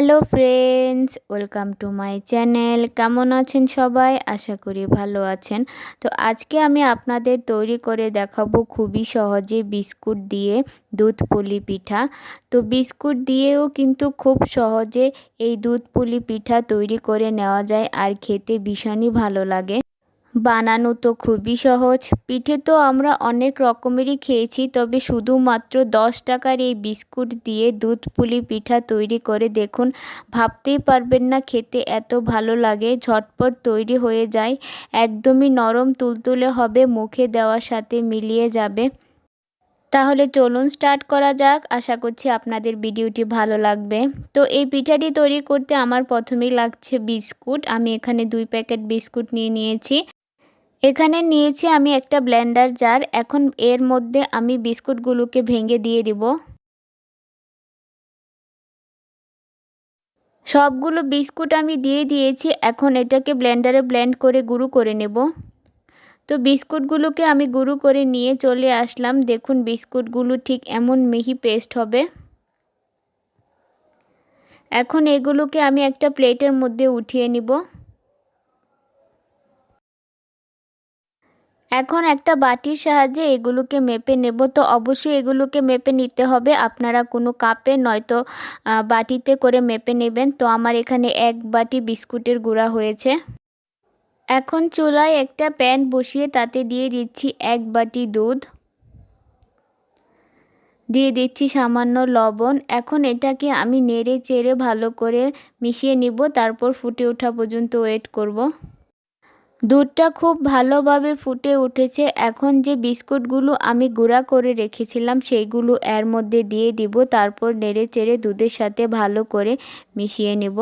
Hello friends welcome to my channel কেমন আছেন সবাই? আশা করি ভালো আছেন। তো আজকে আমি আপনাদের তৈরি করে দেখাবো খুবই সহজে বিস্কুট দিয়ে দুধ পুলি পিঠা। তো বিস্কুট দিয়েও কিন্তু খুব সহজে এই দুধ পুলি পিঠা তৈরি করে নেওয়া যায় আর খেতে ভীষণই ভালো লাগে। বানানো তো খুবই সহজ। পিঠে তো আমরা অনেক রকমেরই খেয়েছি, তবে শুধুমাত্র দশ টাকার এই বিস্কুট দিয়ে দুধ পুলি পিঠা তৈরি করে দেখুন, ভাবতেই পারবেন না খেতে এত ভালো লাগে, ঝটপট তৈরি হয়ে যায়, একদমই নরম তুলতুলে হবে, মুখে দেওয়ার সাথে মিলিয়ে যাবে। তাহলে চলুন স্টার্ট করা যাক, আশা করছি আপনাদের ভিডিওটি ভালো লাগবে। তো এই পিঠাটি তৈরি করতে আমার প্রথমেই লাগছে বিস্কুট, আমি এখানে দুই প্যাকেট বিস্কুট নিয়ে নিয়েছি। এখানে নিয়েছি আমি একটা ব্লেন্ডার জার। এখন এর মধ্যে আমি বিস্কুটগুলোকে ভেঙে দিয়ে দিব। সবগুলো বিস্কুট আমি দিয়ে দিয়েছি। এখন এটাকে ব্লেন্ডারে ব্লেন্ড করে গুঁড়ো করে নেব। তো বিস্কুটগুলোকে আমি গুঁড়ো করে নিয়ে চলে আসলাম। দেখুন বিস্কুটগুলো ঠিক এমন মিহি পেস্ট হবে। এখন এগুলোকে আমি একটা প্লেটের মধ্যে উঠিয়ে নিব। এখন একটা বাটির সাহায্যে এগুলোকে মেপে নেব। তো অবশ্যই এগুলোকে মেপে নিতে হবে। আপনারা কোনো কাপে নয়তো বাটিতে করে মেপে নেবেন। তো আমার এখানে এক বাটি বিস্কুটের গুঁড়া হয়েছে। এখন চুলায় একটা প্যান বসিয়ে তাতে দিয়ে দিচ্ছি এক বাটি দুধ। দিয়ে দিচ্ছি সামান্য লবণ। এখন এটাকে আমি নেড়ে চেড়ে ভালো করে মিশিয়ে নিব। তারপর ফুটে ওঠা পর্যন্ত ওয়েট করব। দুধটা খুব ভালোভাবে ফুটে উঠেছে। এখন যে বিস্কুটগুলো আমি গুঁড়া করে রেখেছিলাম, সেইগুলো এর মধ্যে দিয়ে দিব, তারপর নেড়ে চেড়ে দুধের সাথে ভালো করে মিশিয়ে নেব।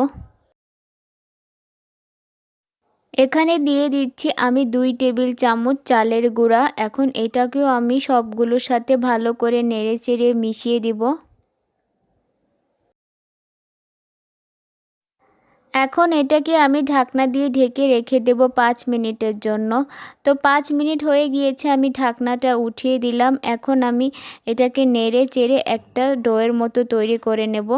এখানে দিয়ে দিচ্ছি আমি দুই টেবিল চামচ চালের গুঁড়া। এখন এটাকেও আমি সবগুলোর সাথে ভালো করে নেড়ে চেড়ে মিশিয়ে দিব। এখন এটাকে আমি ঢাকনা দিয়ে ঢেকে রেখে দেব পাঁচ মিনিটের জন্য। তো পাঁচ মিনিট হয়ে গিয়েছে, আমি ঢাকনাটা উঠিয়ে দিলাম। এখন আমি এটাকে নেড়ে চেড়ে একটা ডোয়ের মতো তৈরি করে নেব।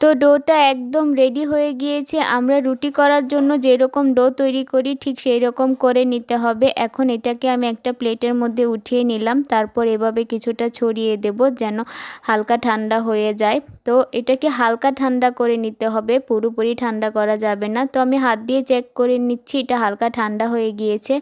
তো ডোটা একদম রেডি হয়ে গিয়েছে। আমরা রুটি করার জন্য যেরকম ডো তৈরি করি, ঠিক সেই রকম করে নিতে হবে। এখন এটাকে আমি একটা প্লেটের মধ্যে উঠিয়ে নিলাম। তারপর এভাবে কিছুটা ছড়িয়ে দেব যেন হালকা ঠান্ডা হয়ে যায়। তো এটাকে হালকা ঠান্ডা করে নিতে হবে, পুরোপুরি ঠান্ডা করা যাবে না। তো আমি হাত দিয়ে চেক করে নিচ্ছি, এটা হালকা ঠান্ডা হয়ে গিয়েছে।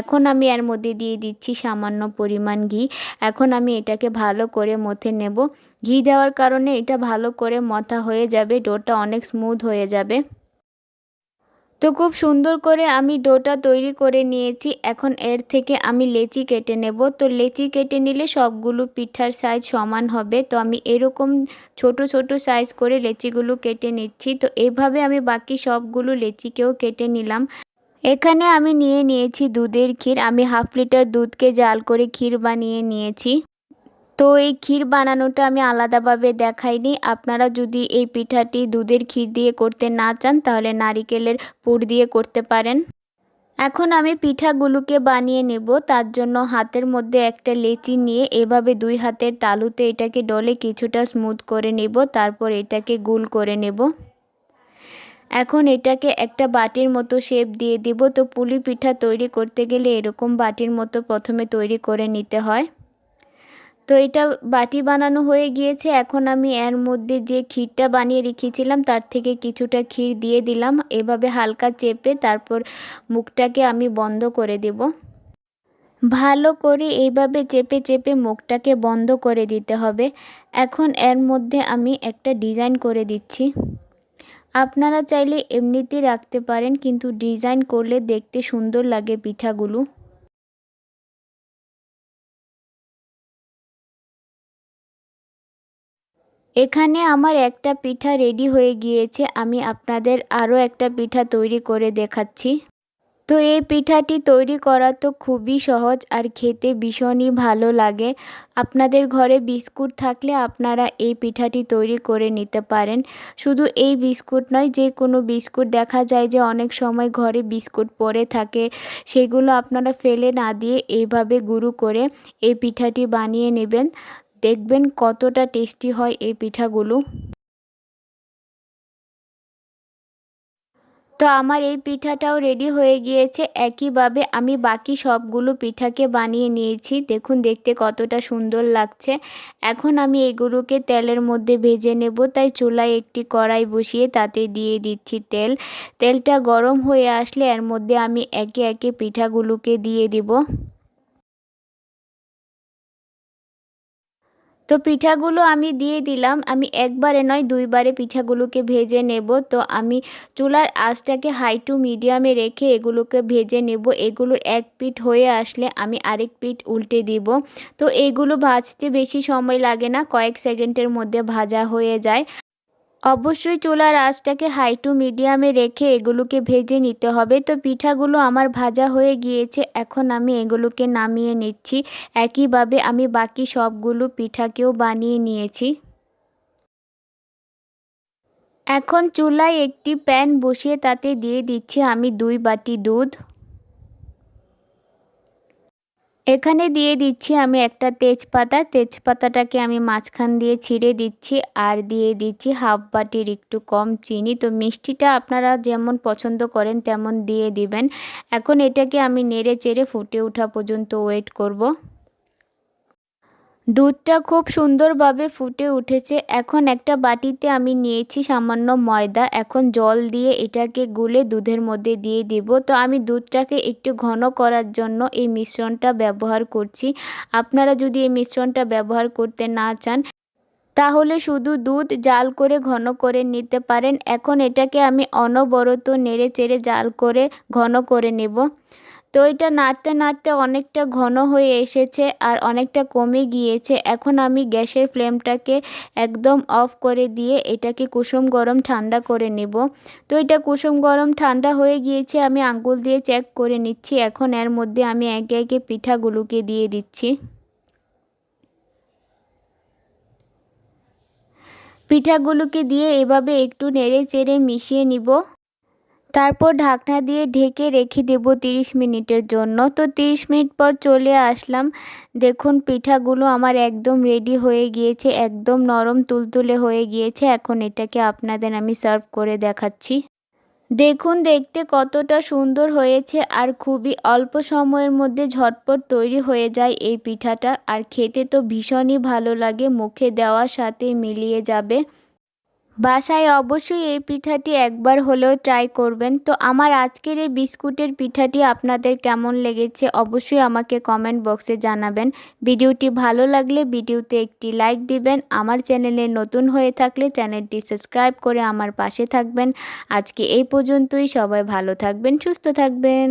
এখন আমি এর মধ্যে দিয়ে দিচ্ছি সামান্য পরিমাণ ঘি। এখন আমি এটাকে ভালো করে মথে নেব। ঘি দেওয়ার কারণে এটা ভালো করে মথা হয়ে যাবে, ডোটা অনেক স্মুথ হয়ে যাবে। তো খুব সুন্দর করে আমি ডোটা তৈরি করে নিয়েছি। এখন এর থেকে আমি লেচি কেটে নেব। তো লেচি কেটে নিলে সবগুলো পিঠার সাইজ সমান হবে। তো আমি এরকম ছোট ছোট সাইজ করে লেচিগুলো কেটে নিচ্ছি। তো এভাবে আমি বাকি সবগুলো লেচিকেও কেটে নিলাম। এখানে আমি নিয়ে নিয়েছি দুধের ক্ষীর। আমি হাফ লিটার দুধকে জাল করে ক্ষীর বানিয়ে নিয়েছি। তো এই ক্ষীর বানানোটা আমি আলাদাভাবে দেখাইনি। আপনারা যদি এই পিঠাটি দুধের ক্ষীর দিয়ে করতে না চান, তাহলে নারিকেলের পুর দিয়ে করতে পারেন। এখন আমি পিঠাগুলোকে বানিয়ে নেব। তার জন্য হাতের মধ্যে একটা লেচি নিয়ে এভাবে দুই হাতের তালুতে এটাকে ডলে কিছুটা স্মুথ করে নেব। তারপর এটাকে গুল করে নেব। এখন এটাকে একটা বাটির মতো শেপ দিয়ে দিব। তো পুলি পিঠা তৈরি করতে গেলে এরকম বাটির মতো প্রথমে তৈরি করে নিতে হয়। তো এটা বাটি বানানো হয়ে গিয়েছে। এখন আমি এর মধ্যে যে ক্ষীরটা বানিয়ে রেখেছিলাম, তার থেকে কিছুটা ক্ষীর দিয়ে দিলাম। এভাবে হালকা চেপে তারপর মুখটাকে আমি বন্ধ করে দেব। ভালো করে এইভাবে চেপে চেপে মুখটাকে বন্ধ করে দিতে হবে। এখন এর মধ্যে আমি একটা ডিজাইন করে দিচ্ছি। আপনারা চাইলে এমনিতেই রাখতে পারেন, কিন্তু ডিজাইন করলে দেখতে সুন্দর লাগে পিঠাগুলো। এখানে আমার একটা পিঠা রেডি হয়ে গিয়েছে, আমি আপনাদের আরও একটা পিঠা তৈরি করে দেখাচ্ছি। তো এই পিঠাটি তৈরি করা তো খুবই সহজ আর খেতে ভীষণই ভালো লাগে। আপনাদের ঘরে বিস্কুট থাকলে আপনারা এই পিঠাটি তৈরি করে নিতে পারেন। শুধু এই বিস্কুট নয়, যে কোনো বিস্কুট, দেখা যায় যে অনেক সময় ঘরে বিস্কুট পড়ে থাকে, সেগুলো আপনারা ফেলে না দিয়ে এইভাবে গুঁড়ো করে এই পিঠাটি বানিয়ে নেবেন। দেখবেন কতটা টেস্টি হয় এই পিঠাগুলো। তো আমার এই পিঠাটাও রেডি হয়ে গিয়েছে। একইভাবে আমি বাকি সবগুলো পিঠাকে বানিয়ে নিয়েছি। দেখুন, দেখতে কতটা সুন্দর লাগছে। এখন আমি এগুলোকে তেলের মধ্যে ভেজে নেব। তাই চুলায় একটি কড়াই বসিয়ে তাতে দিয়ে দিচ্ছি তেল। তেলটা গরম হয়ে আসলে এর মধ্যে আমি একে একে পিঠাগুলোকে দিয়ে দিব। তো পিঠাগুলো আমি দিয়ে দিলাম। আমি একবারে নয়, দুইবারে পিঠাগুলোকে ভেজে নেব। তো আমি চুলার আঁচটাকে হাই টু মিডিয়ামে রেখে এগুলোকে ভেজে নেব। এগুলোর এক পিঠ হয়ে আসলে আমি আরেক পিঠ উল্টে দিব। তো এগুলো ভাজতে বেশি সময় লাগে না, কয়েক সেকেন্ডের মধ্যে ভাজা হয়ে যায়। অবশ্যই চুলার আঁচটাকে হাই টু মিডিয়ামে রেখে এগুলোকে ভেজে নিতে হবে। তো পিঠাগুলো আমার ভাজা হয়ে গিয়েছে, এখন আমি এগুলোকে নামিয়ে নিচ্ছি। একইভাবে আমি বাকি সবগুলো পিঠাকেও বানিয়ে নিয়েছি। এখন চুলায় একটি প্যান বসিয়ে তাতে দিয়ে দিচ্ছি আমি দুই বাটি দুধ। এখানে দিয়ে দিচ্ছি আমি একটা তেজপাতা। তেজপাতাটাকে আমি মাঝখান দিয়ে ছিঁড়ে দিচ্ছি আর দিয়ে দিচ্ছি হাফ বাটির একটু কম চিনি। তো মিষ্টিটা আপনারা যেমন পছন্দ করেন তেমন দিয়ে দিবেন। এখন এটাকে আমি নেড়ে চেড়ে ফুটে ওঠা পর্যন্ত ওয়েট করব। দুধটা খুব সুন্দরভাবে ফুটে উঠেছে। এখন একটা বাটিতে আমি নিয়েছি সামান্য ময়দা। এখন জল দিয়ে এটাকে গুলে দুধের মধ্যে দিয়ে দিব। তো আমি দুধটাকে একটু ঘন করার জন্য এই মিশ্রণটা ব্যবহার করছি। আপনারা যদি এই মিশ্রণটা ব্যবহার করতে না চান, তাহলে শুধু দুধ জাল করে ঘন করে নিতে পারেন। এখন এটাকে আমি অনবরত নেড়ে চেড়ে জাল করে ঘন করে নেব। তো এটা নাড়তে নাড়তে অনেকটা ঘন হয়ে এসেছে আর অনেকটা কমে গিয়েছে। এখন আমি গ্যাসের ফ্লেমটাকে একদম অফ করে দিয়ে এটাকে কুসুম গরম ঠান্ডা করে নেব। তো এটা কুসুম গরম ঠান্ডা হয়ে গিয়েছে, আমি আঙ্গুল দিয়ে চেক করে নিচ্ছি। এখন এর মধ্যে আমি একে একে পিঠাগুলোকে দিয়ে দিচ্ছি। পিঠাগুলোকে দিয়ে এভাবে একটু নেড়ে চেড়ে মিশিয়ে নিব। তারপর ঢাকনা দিয়ে ঢেকে রেখে দেব তিরিশ মিনিটের জন্য। তো তিরিশ মিনিট পর চলে আসলাম। দেখুন, পিঠাগুলো আমার একদম রেডি হয়ে গিয়েছে, একদম নরম তুলতুলে হয়ে গিয়েছে। এখন এটাকে আপনাদের আমি সার্ভ করে দেখাচ্ছি। দেখুন, দেখতে কতটা সুন্দর হয়েছে আর খুবই অল্প সময়ের মধ্যে ঝটপট তৈরি হয়ে যায় এই পিঠাটা। আর খেতে তো ভীষণই ভালো লাগে, মুখে দেওয়ার সাথে মিলিয়ে যাবে। বাসায় অবশ্যই এই পিঠাটি একবার হলেও ট্রাই করবেন। তো আমার আজকের এই বিস্কুটের পিঠাটি আপনাদের কেমন লেগেছে অবশ্যই আমাকে কমেন্ট বক্সে জানাবেন। ভিডিওটি ভালো লাগলে ভিডিওতে একটি লাইক দিবেন। আমার চ্যানেলে নতুন হয়ে থাকলে চ্যানেলটি সাবস্ক্রাইব করে আমার পাশে থাকবেন। আজকে এই পর্যন্তই, সবাই ভালো থাকবেন, সুস্থ থাকবেন।